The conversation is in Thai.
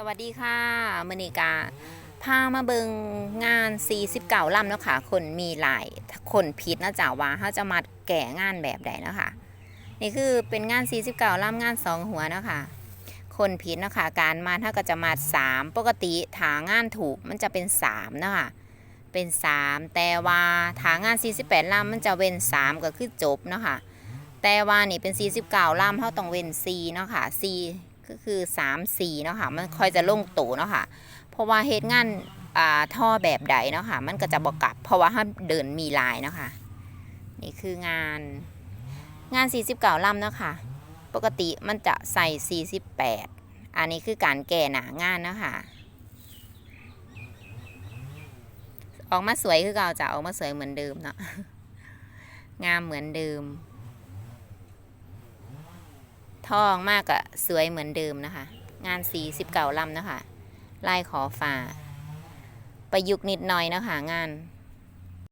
สวัสดีค่ะมอนิกาพามาเบิงงาน 49ลำเนาะค่ะคนมีหลายคนผิดนะจ๊ะว่าเขาจะมาแก่งานแบบใดเนาะค่ะนี่คือเป็นงาน 49ลำงานสองหัวเนาะค่ะคนผิดเนาะค่ะการมาถ้าก็จะมา 3 ปกติถางานถูกมันจะเป็น3เนาะค่ะเป็น 3 แต่ว่าถางาน 48ลำมันจะเว้น 3 ก็คือจบเนาะค่ะแต่ว่านี่เป็น 49ลำเขาต้องเว้น4เนาะค่ะ4 ก็คือ3 4เนาะค่ะมันค่อยจะลงตัวเนาะค่ะ เพราะว่าเฮ็ดงานอ่าท่อแบบใดเนาะค่ะ มันก็จะบอกกลับ เพราะว่าห้ามเดินมีลายเนาะค่ะ นี่คืองานงาน 49ลำเนาะค่ะ ปกติมันจะใส่ 48 อันนี้คือการแก่หนางานเนาะค่ะ ออกมาสวยคือเก่าจะออกมาสวยเหมือนเดิมเนาะงามเหมือนเดิม ทองมากอะสวยเหมือนเดิมนะคะ งานสีสิบเก่าลำนะคะ ลายขอฝ่าประยุกต์นิดหน่อยนะคะงาน